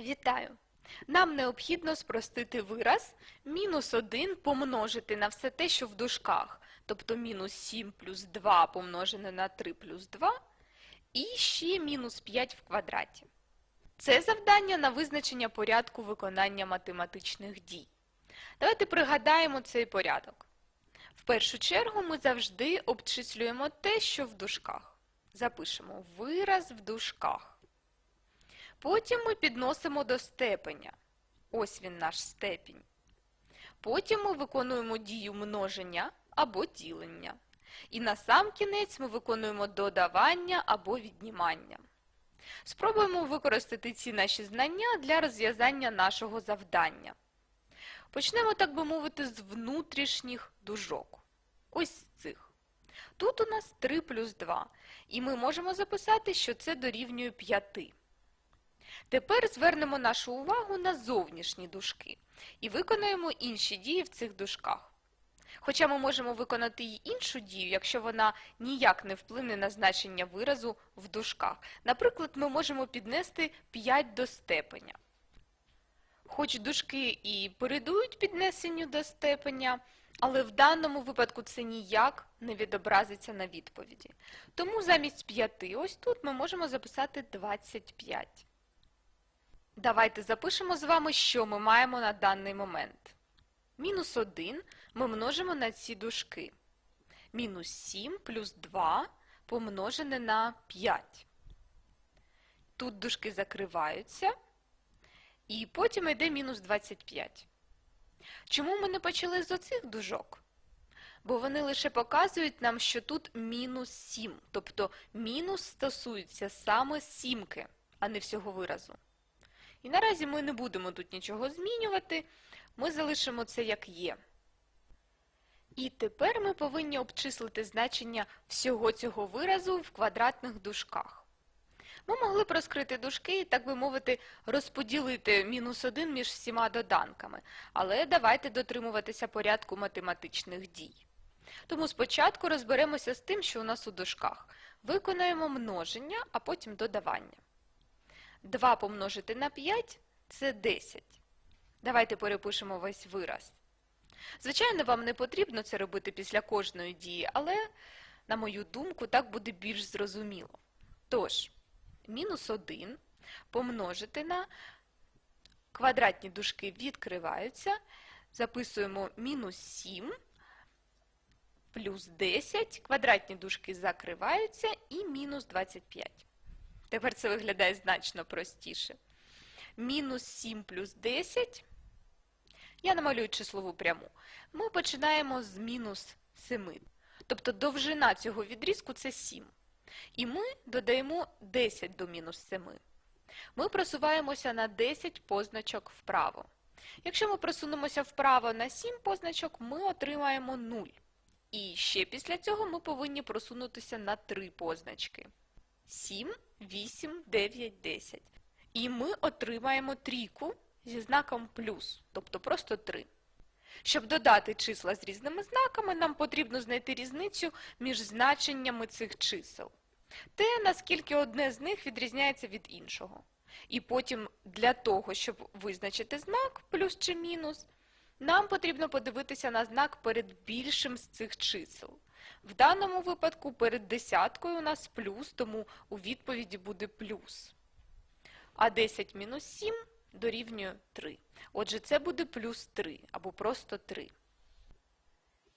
Вітаю! Нам необхідно спростити вираз мінус 1 помножити на все те, що в дужках, тобто мінус 7 плюс 2 помножене на 3 плюс 2, і ще мінус 5 в квадраті. Це завдання на визначення порядку виконання математичних дій. Давайте пригадаємо цей порядок. В першу чергу ми завжди обчислюємо те, що в дужках. Запишемо вираз в дужках. Потім ми підносимо до степеня. Ось він наш степінь. Потім ми виконуємо дію множення або ділення. І на сам кінець ми виконуємо додавання або віднімання. Спробуємо використати ці наші знання для розв'язання нашого завдання. Почнемо, так би мовити, з внутрішніх дужок. Ось цих. Тут у нас 3 плюс 2, і ми можемо записати, що це дорівнює 5. Тепер звернемо нашу увагу на зовнішні дужки і виконаємо інші дії в цих дужках. Хоча ми можемо виконати й іншу дію, якщо вона ніяк не вплине на значення виразу в дужках. Наприклад, ми можемо піднести 5 до степеня. Хоч дужки і передують піднесенню до степеня, але в даному випадку це ніяк не відобразиться на відповіді. Тому замість 5 ось тут ми можемо записати 25. Давайте запишемо з вами, що ми маємо на даний момент. Мінус 1 ми множимо на ці дужки. Мінус 7 плюс 2 помножене на 5. Тут дужки закриваються. І потім йде мінус 25. Чому ми не почали з оцих дужок? Бо вони лише показують нам, що тут мінус 7. Тобто мінус стосується саме сімки, а не всього виразу. І наразі ми не будемо тут нічого змінювати, ми залишимо це як є. І тепер ми повинні обчислити значення всього цього виразу в квадратних дужках. Ми могли б розкрити дужки і, так би мовити, розподілити мінус 1 між всіма доданками, але давайте дотримуватися порядку математичних дій. Тому спочатку розберемося з тим, що у нас у дужках. Виконаємо множення, а потім додавання. 2 помножити на 5 – це 10. Давайте перепишемо весь вираз. Звичайно, вам не потрібно це робити після кожної дії, але, на мою думку, так буде більш зрозуміло. Тож, мінус 1 помножити на квадратні дужки відкриваються, записуємо мінус 7 плюс 10, квадратні дужки закриваються і мінус 25. Тепер це виглядає значно простіше. Мінус 7 плюс 10. Я намалюю числову пряму. Ми починаємо з мінус 7. Тобто довжина цього відрізку це 7. І ми додаємо 10 до мінус 7. Ми просуваємося на 10 позначок вправо. Якщо ми просунемося вправо на 7 позначок, ми отримаємо 0. І ще після цього ми повинні просунутися на 3 позначки. 7, 8, 9, 10. І ми отримаємо трійку зі знаком плюс, тобто просто 3. Щоб додати числа з різними знаками, нам потрібно знайти різницю між значеннями цих чисел. Те, наскільки одне з них відрізняється від іншого. І потім для того, щоб визначити знак плюс чи мінус, нам потрібно подивитися на знак перед більшим з цих чисел. В даному випадку перед десяткою у нас плюс, тому у відповіді буде плюс. А 10 мінус 7 дорівнює 3. Отже, це буде плюс 3 або просто 3.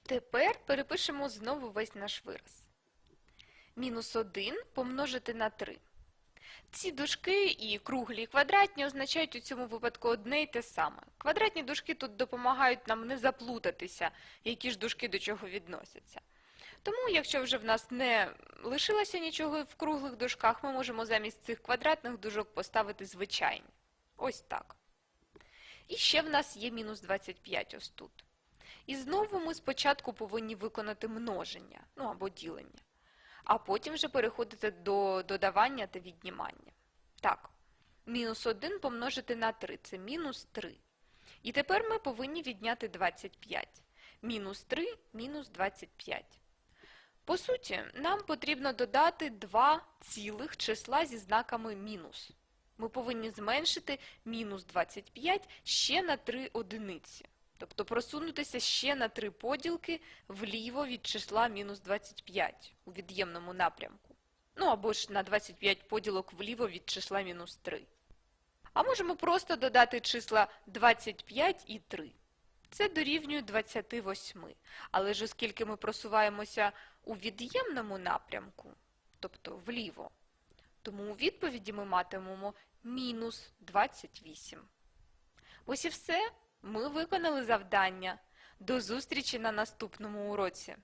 Тепер перепишемо знову весь наш вираз. Мінус 1 помножити на 3. Ці дужки і круглі, і квадратні означають у цьому випадку одне й те саме. Квадратні дужки тут допомагають нам не заплутатися, які ж дужки до чого відносяться. Тому, якщо вже в нас не лишилося нічого в круглих дужках, ми можемо замість цих квадратних дужок поставити звичайні. Ось так. І ще в нас є мінус 25 ось тут. І знову ми спочатку повинні виконати множення, ну або ділення, а потім вже переходити до додавання та віднімання. Так, мінус 1 помножити на 3 – це мінус 3. І тепер ми повинні відняти 25. Мінус 3 – мінус 25. По суті, нам потрібно додати два цілих числа зі знаками мінус. ми повинні зменшити мінус 25 ще на 3 одиниці. Тобто просунутися ще на 3 поділки вліво від числа мінус 25 у від'ємному напрямку. Ну або ж на 25 поділок вліво від числа мінус 3. А можемо просто додати числа 25 і 3. Це дорівнює 28. Але ж оскільки ми просуваємося у від'ємному напрямку, тобто вліво, тому у відповіді ми матимемо мінус 28. Ось і все. Ми виконали завдання. До зустрічі на наступному уроці.